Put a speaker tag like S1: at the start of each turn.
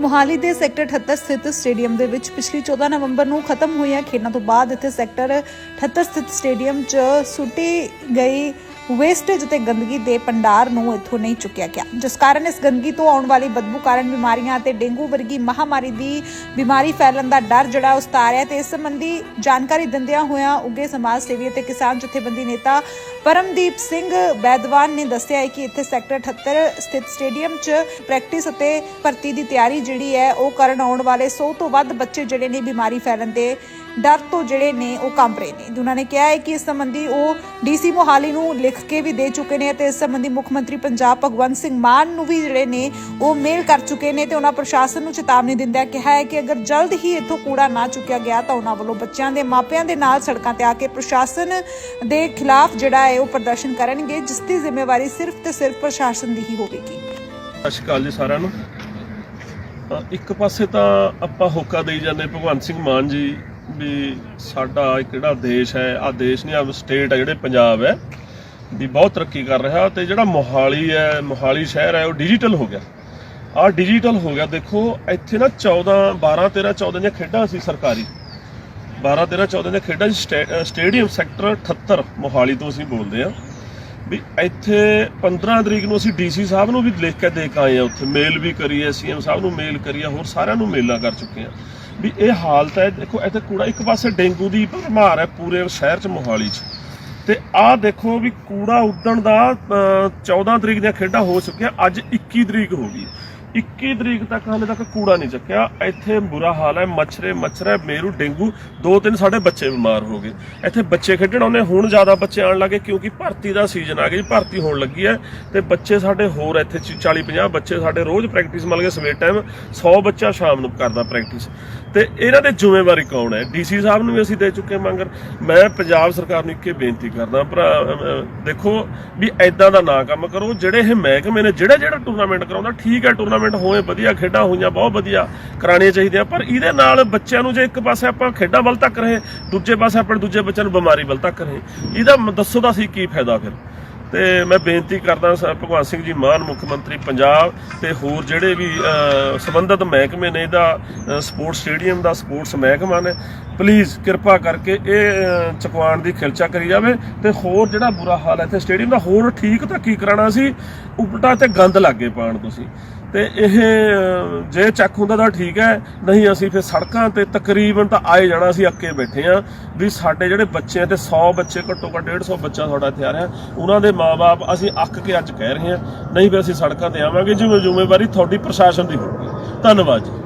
S1: ਮੋਹਾਲੀ ਦੇ ਸੈਕਟਰ 78 ਸਥਿਤ ਸਟੇਡੀਅਮ ਦੇ ਵਿੱਚ ਪਿਛਲੀ 14 ਨਵੰਬਰ ਨੂੰ ਖਤਮ ਹੋਈਆਂ ਖੇਡਾਂ ਤੋਂ ਬਾਅਦ ਇੱਥੇ ਸੈਕਟਰ 78 ਸਥਿਤ ਸਟੇਡੀਅਮ 'ਚ ਸੁੱਟੀ ਗਈ ਵੇਸਟੇਜ ਤੇ ਗੰਦਗੀ ਦੇ ਭੰਡਾਰ ਨੂੰ ਇੱਥੋਂ ਨਹੀਂ ਚੁੱਕਿਆ ਗਿਆ। ਜਿਸ ਕਾਰਨ ਇਸ ਗੰਦਗੀ ਤੋਂ ਆਉਣ ਵਾਲੀ ਬਦਬੂ ਕਾਰਨ ਬਿਮਾਰੀਆਂ ਅਤੇ ਡੇਂਗੂ ਵਰਗੀ ਮਹਾਮਾਰੀ ਦੀ ਬਿਮਾਰੀ ਫੈਲਣ ਦਾ ਡਰ ਜਿਹੜਾ ਉਸ ਤੇ ਇਸ ਸੰਬੰਧੀ ਜਾਣਕਾਰੀ ਦਿੰਦਿਆਂ ਹੋਇਆਂ ਉੱਗੇ ਸਮਾਜ ਸੇਵੀ ਅਤੇ ਕਿਸਾਨ ਜਥੇਬੰਦੀ ਨੇਤਾ ਪਰਮਦੀਪ ਸਿੰਘ ਬੈਦਵਾਨ ਨੇ ਦੱਸਿਆ ਹੈ ਕਿ ਇੱਥੇ ਸੈਕਟਰ 78 ਸਥਿਤ ਸਟੇਡੀਅਮ 'ਚ ਪ੍ਰੈਕਟਿਸ ਅਤੇ ਭਰਤੀ ਦੀ ਤਿਆਰੀ ਜਿਹੜੀ ਹੈ ਉਹ ਕਰਨ ਆਉਣ ਵਾਲੇ 100 ਤੋਂ ਵੱਧ ਬੱਚੇ ਜਿਹੜੇ ਨੇ ਬਿਮਾਰੀ ਫੈਲਣ ਦੇ ਡਰ ਤੋਂ ਜਿਹੜੇ ਨੇ ਉਹ ਕੰਬ ਰਹੇ ਨੇ। ਉਹਨਾਂ ਨੇ ਕਿਹਾ ਹੈ ਕਿ ਇਸ ਸੰਬੰਧੀ ਉਹ ਡੀਸੀ ਮੋਹਾਲੀ ਨੂੰ ਲਿਖ ਕੇ ਵੀ ਦੇ ਚੁੱਕੇ ਨੇ ਤੇ ਇਸ ਸੰਬੰਧੀ ਮੁੱਖ ਮੰਤਰੀ ਪੰਜਾਬ ਭਗਵੰਤ ਸਿੰਘ ਮਾਨ ਨੂੰ ਵੀ ਜਿਹੜੇ ਨੇ ਉਹ ਮੇਲ ਕਰ ਚੁੱਕੇ ਨੇ ਤੇ ਉਹਨਾਂ ਪ੍ਰਸ਼ਾਸਨ ਨੂੰ ਚੇਤਾਵਨੀ ਦਿੰਦਿਆਂ ਕਿਹਾ ਹੈ ਕਿ ਅਗਰ ਜਲਦ ਹੀ ਇੱਥੋਂ ਕੂੜਾ ਨਾ ਚੁੱਕਿਆ ਗਿਆ ਤਾਂ ਉਹਨਾਂ ਵੱਲੋਂ ਬੱਚਿਆਂ ਦੇ ਮਾਪਿਆਂ ਦੇ ਨਾਲ ਸੜਕਾਂ ਤੇ ਆ ਕੇ ਪ੍ਰਸ਼ਾਸਨ ਦੇ ਖਿਲਾਫ ਜਿਹੜਾ ਹੈ ਉਹ ਪ੍ਰਦਰਸ਼ਨ ਕਰਨਗੇ, ਜਿਸ ਦੀ ਜ਼ਿੰਮੇਵਾਰੀ ਸਿਰਫ ਤੇ ਸਿਰਫ ਪ੍ਰਸ਼ਾਸਨ ਦੀ ਹੀ ਹੋਵੇਗੀ।
S2: ਸਤਿ ਸ਼੍ਰੀ ਅਕਾਲ ਜੀ ਸਾਰਿਆਂ ਨੂੰ। ਇੱਕ ਪਾਸੇ ਤਾਂ ਆਪਾਂ ਹੋਕਾ ਦੇਈ ਜਾਂਦੇ ਭਗਵੰਤ ਸਿੰਘ ਮਾਨ ਜੀ ਵੀ ਸਾਡਾ ਇਹ ਕਿਹੜਾ ਦੇਸ਼ ਹੈ? ਆ ਦੇਸ਼ ਨਹੀਂ ਆ ਸਟੇਟ ਹੈ, ਜਿਹੜੇ ਪੰਜਾਬ ਹੈ, ਵੀ ਬਹੁਤ ਤਰੱਕੀ ਕਰ ਰਿਹਾ ਤੇ ਜਿਹੜਾ ਮੋਹਾਲੀ ਹੈ, ਮੋਹਾਲੀ ਸ਼ਹਿਰ ਹੈ, ਉਹ ਡਿਜੀਟਲ ਹੋ ਗਿਆ। ਆ ਡਿਜੀਟਲ ਹੋ ਗਿਆ। ਦੇਖੋ, ਇੱਥੇ ਨਾ 14 12 13 14 ਦੀਆਂ ਖੇਡਾਂ ਸੀ ਸਰਕਾਰੀ। 12 13 14 ਦੀਆਂ ਖੇਡਾਂ ਸੀ। ਸਟੇ- ਸਟੇਡੀਅਮ ਸੈਕਟਰ 78 ਮੋਹਾਲੀ ਤੋਂ ਅਸੀਂ ਬੋਲਦੇ ਆ ਵੀ ਇੱਥੇ 15 ਤਰੀਕ ਨੂੰ ਅਸੀਂ ਡੀਸੀ ਸਾਹਿਬ ਨੂੰ ਵੀ ਲਿਖ ਕੇ ਦੇ ਕੇ ਆਏ ਆ ਉੱਥੇ। ਮੇਲ ਵੀ ਕਰੀ ਹੈ, ਸੀਐਮ ਸਾਹਿਬ ਨੂੰ ਮੇਲ ਕਰੀ ਹੈ, ਹੋਰ ਸਾਰਿਆਂ ਨੂੰ ਮੇਲਾਂ ਕਰ ਚੁੱਕੇ ਆ ਵੀ ਇਹ ਹਾਲਤ ਹੈ ਦੇਖੋ ਇੱਥੇ ਕੂੜਾ ਇੱਕ ਪਾਸੇ ਡੇਂਗੂ ਦੀ ਭਰਮਾਰ ਹੈ ਪੂਰੇ ਸ਼ਹਿਰ 'ਚ ਮੋਹਾਲੀ 'ਚ। ਤੇ ਆਹ ਦੇਖੋ ਵੀ ਕੂੜਾ ਉੱਡਣ ਦਾ ਅ, 14 ਤਰੀਕ ਦੀਆਂ ਖੇਡਾਂ ਹੋ ਚੁੱਕੀਆਂ ਅੱਜ 21 ਤਰੀਕ ਹੋ ਗਈ। 21 ਤਰੀਕ ਤੱਕ ਹਾਲੇ ਤੱਕ ਕੂੜਾ ਨਹੀਂ ਚੱਕਿਆ। ਇੱਥੇ ਬੁਰਾ ਹਾਲ ਹੈ, ਮੱਛਰੇ ਮੱਛਰ ਹੈ, ਮੇਰੂ, ਡੇਂਗੂ, ਦੋ ਤਿੰਨ ਸਾਡੇ ਬੱਚੇ ਬਿਮਾਰ ਹੋ ਗਏ। ਇੱਥੇ ਬੱਚੇ ਖੇਡਣ ਆਉਂਦੇ, ਹੁਣ ਜ਼ਿਆਦਾ ਬੱਚੇ ਆਉਣ ਲੱਗੇ ਕਿਉਂਕਿ ਭਰਤੀ ਦਾ ਸੀਜ਼ਨ ਆ ਗਿਆ ਜੀ, ਭਰਤੀ ਹੋਣ ਲੱਗੀ ਹੈ। ਤੇ ਬੱਚੇ ਸਾਡੇ ਹੋਰ ਇੱਥੇ 40 50 ਬੱਚੇ ਸਾਡੇ ਰੋਜ਼ ਪ੍ਰੈਕਟਿਸ ਮਤਲਬ ਕਿ ਸਵੇਰ ਟਾਈਮ 100 ਬੱਚਾ ਸ਼ਾਮ ਨੂੰ ਕਰਦਾ ਪ੍ਰੈਕਟਿਸ ਤੇ ਇਹਨਾਂ ਦੇ ਜ਼ਿੰਮੇਵਾਰੀ ਕੌਣ ਹੈ? ਡੀਸੀ ਸਾਹਿਬ ਨੂੰ ਵੀ ਅਸੀਂ ਦੇ ਚੁੱਕੇ ਮੰਗਰ ਮੈਂ ਪੰਜਾਬ ਸਰਕਾਰ ਨੂੰ ਇੱਕੇ ਬੇਨਤੀ ਕਰਦਾ, ਭਰਾ ਦੇਖੋ ਵੀ ਐਦਾਂ ਦਾ ਨਾ ਕੰਮ ਕਰੋ। ਜਿਹੜੇ ਇਹ ਮਹਿਕਮੇ ਨੇ ਜਿਹੜਾ ਜਿਹੜਾ ਟੂਰਨਾਮੈਂਟ ਕਰਾਉਂਦਾ, ਠੀਕ ਹੈ ਟੂਰਨਾਮੈਂਟ ਹੋਏ ਵਧੀਆ ਖੇਡਾਂ ਹੋਈਆਂ ਬਹੁਤ ਵਧੀਆ ਕਰਾਉਣੀਆਂ ਚਾਹੀਦੀਆਂ। ਪਰ ਇਹਦੇ ਨਾਲ ਬੱਚਿਆਂ ਨੂੰ ਜੇ ਇੱਕ ਪਾਸੇ ਆਪਾਂ ਖੇਡਾਂ ਵੱਲ ਤੱਕ ਰਹੇ ਦੂਜੇ ਪਾਸੇ ਆਪਣੇ ਦੂਜੇ ਬੱਚਿਆਂ ਨੂੰ ਬਿਮਾਰੀ ਵੱਲ ਤੱਕ ਰਹੇ ਇਹਦਾ ਦੱਸੋ ਦਾ ਸੀ ਕੀ ਫਾਇਦਾ ਫਿਰ? ਤੇ ਮੈਂ ਬੇਨਤੀ ਕਰਦਾ ਸ- ਭਗਵੰਤ ਸਿੰਘ ਜੀ ਮਾਨ ਮੁੱਖ ਮੰਤਰੀ ਪੰਜਾਬ ਤੇ ਹੋਰ ਜਿਹੜੇ ਵੀ ਅਹ, ਸੰਬੰਧਿਤ ਮਹਿਕਮੇ ਨੇ ਇਹਦਾ ਸਪੋਰਟਸ ਸਟੇਡੀਅਮ ਦਾ ਸਪੋਰਟਸ ਮਹਿਕਮਾ ਨੇ ਪਲੀਜ਼ ਕਿਰਪਾ ਕਰਕੇ ਇਹ ਅਹ, ਦੀ ਖਿਲਚਾ ਕਰੀ ਜਾਵੇ ਤੇ ਹੋਰ ਜਿਹੜਾ ਬੁਰਾ ਹਾਲ ਹੈ ਇੱਥੇ ਸਟੇਡੀਅਮ ਦਾ ਹੋਰ ਠੀਕ ਤਾਂ ਕੀ ਕਰਾਣਾ ਸੀ? ਉਲਟਾ ਤੇ ਗੰਦ ਲੱਗੇ ਪਾਣ ਤੁਸੀਂ। ਤੇ ਇਹ ਜੇ ਚੱਕ ਹੁੰਦਾ ਤਾਂ ਠੀਕ ਹੈ, ਨਹੀਂ ਅਸੀਂ ਫਿਰ ਸੜਕਾਂ ਤੇ ਤਕਰੀਬਨ ਤਾਂ ਆਏ ਜਾਣਾ, ਅਸੀਂ ਅੱਕੇ ਬੈਠੇ ਆ ਵੀ ਸਾਡੇ ਜਿਹੜੇ ਬੱਚੇ ਤੇ 100 ਬੱਚੇ, ਘੱਟੋ ਘੱਟ 150 ਬੱਚਾ ਤੁਹਾਡਾ ਇੱਥੇ ਆ ਰਿਹਾ ਉਹਨਾਂ ਦੇ ਮਾਪੇ ਅਸੀਂ ਅੱਕ ਕੇ ਅੱਜ ਕਹਿ ਰਹੇ ਹਾਂ, ਨਹੀਂ ਵੀ ਅਸੀਂ ਸੜਕਾਂ ਤੇ ਆਵਾਂਗੇ ਜਿਵੇਂ ਜ਼ਿੰਮੇਵਾਰੀ ਤੁਹਾਡੀ ਪ੍ਰਸ਼ਾਸਨ ਦੀ ਹੋਊਗੀ। ਧੰਨਵਾਦ ਜੀ।